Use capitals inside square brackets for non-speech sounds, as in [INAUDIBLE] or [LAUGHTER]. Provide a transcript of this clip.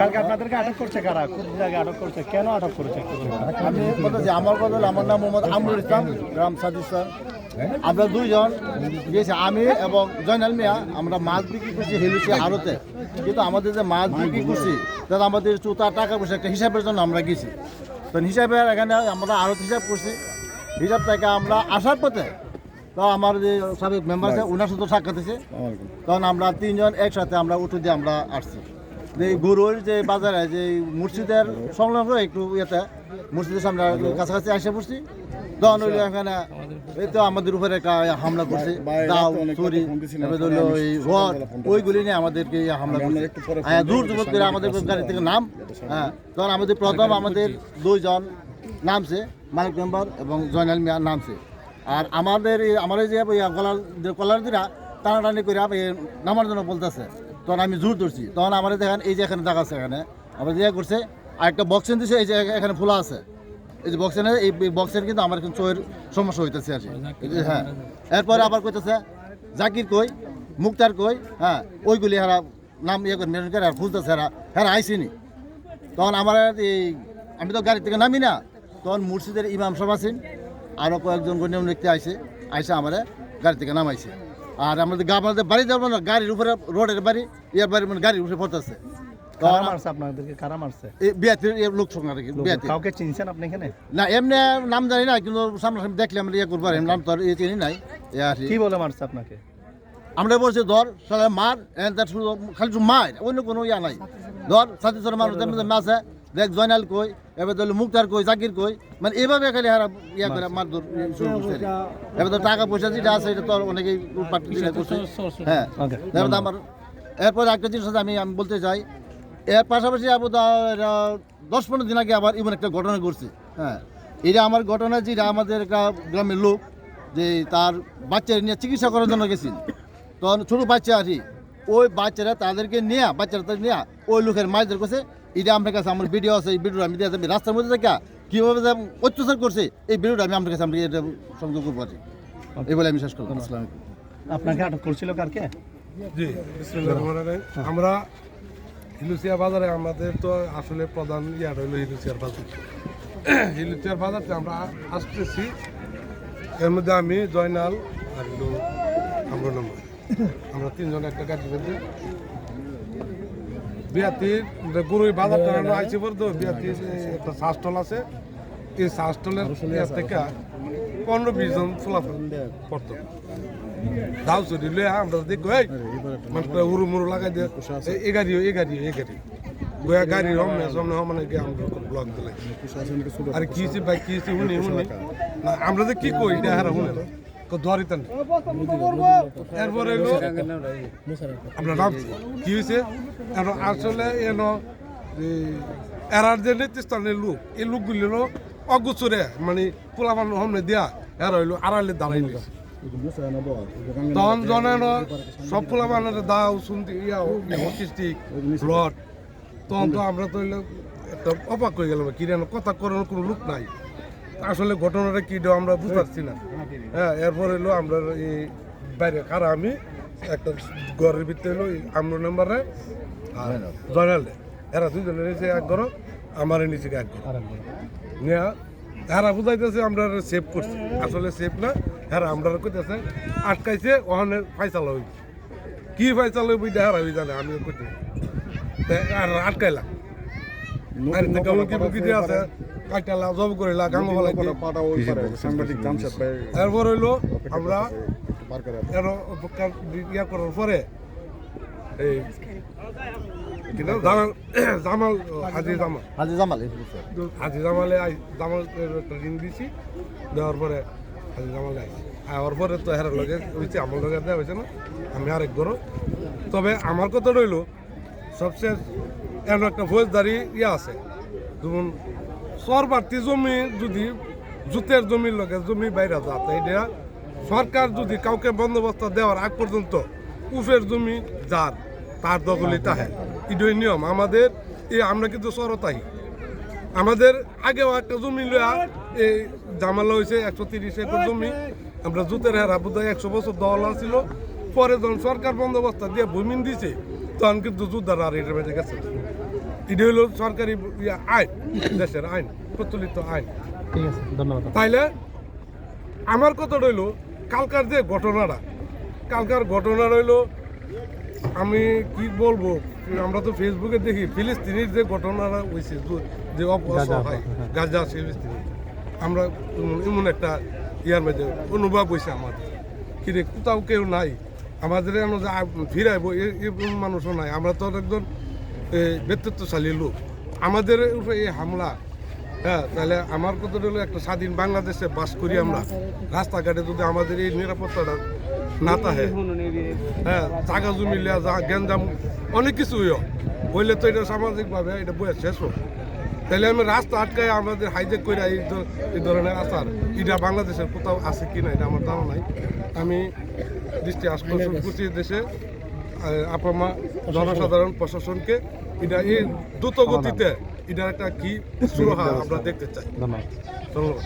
কালকে আপনাদেরকে আটক করছে কারা? কোন জায়গায় আটক করছে? কেন আটক করছে? একটু বলুন। আমি আমার কথা আমার নাম মোহাম্মদ আমরুল ইসলাম গ্রাম সাদিস্তান আমরা দুইজন গিয়েছি আমি এবং জয়নাল মিয়া আমরা মাছ বিক্রি করছি হেলুসি আড়তে কিন্তু আমাদের যে মাছ বিক্রি করছি তাতে আমাদের চুতা টাকা পয়সা একটা হিসাবের জন্য আমরা গেছি। তো হিসাবে এখানে আমরা আড়ত হিসাব করছি। হিসাব থেকে আমরা আসার পথে তো আমার যে সাবেক মেম্বার আছে ওনার সাথে সাক্ষাৎ হয়েছে। তখন আমরা তিনজন একসাথে আমরা উঠে দিয়ে আমরা আসছি। যে এই গরুর যে বাজারে, যে এই মসজিদের সংলগ্ন একটু ইয়েতে, মসজিদের সামনে কাছাকাছি এসে পড়ছি তখন ওই এখানে, এই তো আমাদের উপরে একটা হামলা করছে, দাও, চুরি হলো ওই রড, ওইগুলি নিয়ে আমাদেরকে হামলা করছে। হ্যাঁ দূর যুবক করে আমাদের গাড়ি থেকে নাম হ্যাঁ তখন আমাদের প্রথম আমাদের দুইজন নামছে, মালিক মেম্বার এবং জয়নাল মিয়া নামছে। আর আমাদের এই আমাদের যে গলার কলার দিরা টানাটানি করে এই নামার জন্য বলতেছে। তখন আমি জোর ধরছি। তখন আমার দেখেন, এই যে এখানে দাগ আছে এখানে আবার যে করছে আর একটা বক্সেন দিছে, এই যে এখানে খোলা আছে। এই যে বক্সের এই বক্সের কিন্তু আমার কিন্তু চোখের সমস্যা হইতেছে আর। হ্যাঁ। এরপরে আবার কইতেছে, জাকির কই, মুক্তার কই হ্যাঁ ওইগুলি হারা নাম ইয়ে করে, মেনটেন করে আর খুঁজতেছে হারা হ্যাঁ আইসিনি। তখন আমার এই, আমি তো গাড়ি থেকে নামি না। তখন মুর্শিদের ইমাম সাহেব আছেন আরও কয়েকজন গণ্য ব্যক্তি আইসে আইসে আমার গাড়ি থেকে নামাইছে। আর আমাদের গা- আমাদের বাড়ি যাব না গাড়ির উপরে রোডের বাড়ি ইয়ার বাড়ি মানে গাড়ির উপরে পড়তেছে। কারা মারছে আপনাদেরকে? কারা মারছে? এই লোক সঙ্গে আর কি বিয়াতির কাউকে চিনছেন আপনি এখানে? না এমনি নাম জানি না কিন্তু সামনাসামনি দেখলে আমরা ইয়ে নাম তো আর ইয়ে চিনি নাই। আর কি। বলে মারছে আপনাকে? আমরা বলছি ধর সালা মার খালি মার অন্য কোনো ইয়া নাই। ধর সাথে সাথে মানুষ মাসে দেখ জয়নাল কই এবার ধরলো মুক্তার কই জাকির কই মানে এইভাবে খালি হারা ইয়া করে মার ধর শুরু করছে। এবার তো টাকা পয়সা যেটা আছে এটা তো অনেকেই লুটপাট করছে। হ্যাঁ. এবার তো আমার এরপর একটা জিনিস আমি আমি বলতে চাই এর পাশাপাশি আবু দা এরা দশ পনেরো দিন আগে আবার এমন একটা ঘটনা ঘটছে। হ্যাঁ। এটা আমার ঘটনা যেটা আমাদের একটা গ্রামের লোক যে তার বাচ্চা নিয়ে চিকিৎসা করার জন্য গেছিল। তখন ছোটো বাচ্চা আছি ওই বাচ্চারা তাদেরকে নিয়ে বাচ্চারা তাদের নিয়ে ওই লোকের মায়েদের কাছে এটা আমার কাছে আমার ভিডিও আছে এই ভিডিও আমি দিয়ে দেবো। রাস্তার মধ্যে থেকে কীভাবে যে অত্যাচার করছে এই ভিডিওটা আমি আপনার কাছে আমি এটা সংযোগ করব কি। এই বলে আমি শেষ করব আসসালামু আলাইকুম। আপনাকে আটক করছিল কারকে জি। আমরা হিলুসিয়া বাজারে আমাদের তো আসলে প্রধান ইয়ার হইল হিলুসিয়ার বাজার। হিলুসিয়ার বাজারতে আমরা আসতেছি। এর মধ্যে আমি জয়নাল আর হলো আমরা আমরা তিনজন একটা গাড়ি বিয়াতির গরুই বাজারটা আমরা আইসি পর তো বিয়াতির একটা শাসটল আছে। এই শাসটলের ইয়ার থেকে পনেরো বিশ জন ফলাফল পড়তো দাও চুরি লয়ে আমরা দেখো এই মানুষটা উরু লাগাই দিয়ে এই- এই গাড়ি এই গাড়ি এই গাড়ি। গোয়া গাড়ি রমনে সামনে হমানে গিয়ে আমরা ব্লক দিলাই আর কি ভাই, কি শুনি শুনি। আমরা যে কি কই, এটা হারা শুনে তো ধরিতেন এরপরে আমরা নামছি কি হয়েছে আসলে এন এরার যে নেতৃস্থানের লোক, এই লোকগুলি হলো অগুচরে মানে পোলাপান হমনে দিয়া এরা হইল আড়ালে দাঁড়াই নিয়েছে তখন জনের সব পোলাপানের দাও, শুনতে ইয়া, অটিস্টিক ব্লড তখন তো আমরা তো একটা অবাক হয়ে গেলাম, কি কথা করার কোনো লোক নাই। আসলে ঘটনাটা কি আমরা বুঝতে পারছি না। হ্যাঁ এরপর হলো আমরা এই বাইরে খারা আমি একটা ঘরের ভিতরে হলো আমরা নাম্বারে আর জয়নাল। এরা দুজনের নিচে এক ঘর আমার নিচে এক ঘর। নিয়ে এরা বুঝাইতেছে আমরা সেভ করছি। আসলে সেভ না হ্যাঁ আমরা কইতেছে আটকাইছে ওখানে ফাইসাল হইব। কি ফাইসাল হইব এটা হারা জানে আমিও কইতে আর আটকাইলাম। আর থেকে উনকি বুকি দিয়ে আছে। কাটালা জব করিলা গাঙ্গ বলাই সাংবাদিক জামশেদ ভাই। এরপর হইল আমরা এর ইয়া করার পরে এই [COUGHS] জামাল হাজি জামাল। হাজি জামাল হাজি জামালে জামাল একটা ঋণ দিছি দেওয়ার পরে হাজি জামালে আইছি আওয়ার পরে তো হেরার লগে হয়েছে আমার লগে দেওয়া হয়েছে না আমি আরেক গরো তবে আমার কথা রইল সবচেয়ে এমন একটা ফৌজদারি ইয়ে আছে যেমন সরবার্তি জমি যদি জুতের জমির লগে জমি বাইরে যাতে এটা, সরকার যদি কাউকে বন্দোবস্ত দেওয়ার আগ পর্যন্ত উফের জমি যার, তার দখলে তাহে। এটাই নিয়ম। আমাদের এই আমরা কিন্তু সরতাহি আমাদের আগেও একটা জমি লয়া এই জামালা হয়েছে একশো তিরিশ একর জমি। আমরা জুতের হেরা বোধ হয় একশো বছর দল ছিল পরে যখন সরকার বন্দোবস্ত দিয়ে ভূমিন দিছে, তখন কিন্তু যুদ্ধার আর এটা বেঁচে গেছে। এটা হলো সরকারি আইন দেশের আইন প্রচলিত আইন। ঠিক আছে ধন্যবাদ। তাইলে আমার কথা রইল কালকার যে ঘটনাটা কালকার ঘটনা রইল আমি কি বলব আমরা তো ফেসবুকে দেখি ফিলিস্তিনির যে ঘটনাটা হয়েছে যে- যে অসহায় গাজা ফিলিস্তিনি। আমরা এমন- একটা ইয়ার মধ্যে অনুভব হয়েছে আমাদের। কিরে কোথাও কেউ নাই। আমাদের আমরা ফিরাইবো এ- মানুষও নাই। আমরা তো একজন এ, ব্যক্তিত্বশালী লোক। আমাদের উপরে এই হামলা হ্যাঁ তাহলে আমার কথা হলো একটা স্বাধীন বাংলাদেশে বাস করি আমরা। রাস্তাঘাটে যদি আমাদের এই নিরাপত্তাটা না থাকে হ্যাঁ জাগা জমি লিয়া যা গ্যাঞ্জাম অনেক কিছু হইও। হইলে তো এটা সামাজিকভাবে এটা বইয়া শেষ হোক। তাহলে আমি রাস্তা আটকায় আমাদের হাইজেক করে এই এই ধরনের আসার এটা বাংলাদেশের কোথাও আছে কি না এটা আমার জানা নাই। আমি দৃষ্টি আকর্ষণ করছি দেশে। আপামা জনসাধারণ প্রশাসনকে এটা এই দ্রুত গতিতে এটা একটা কি সুরহা আমরা দেখতে চাই। ধন্যবাদ। ধন্যবাদ।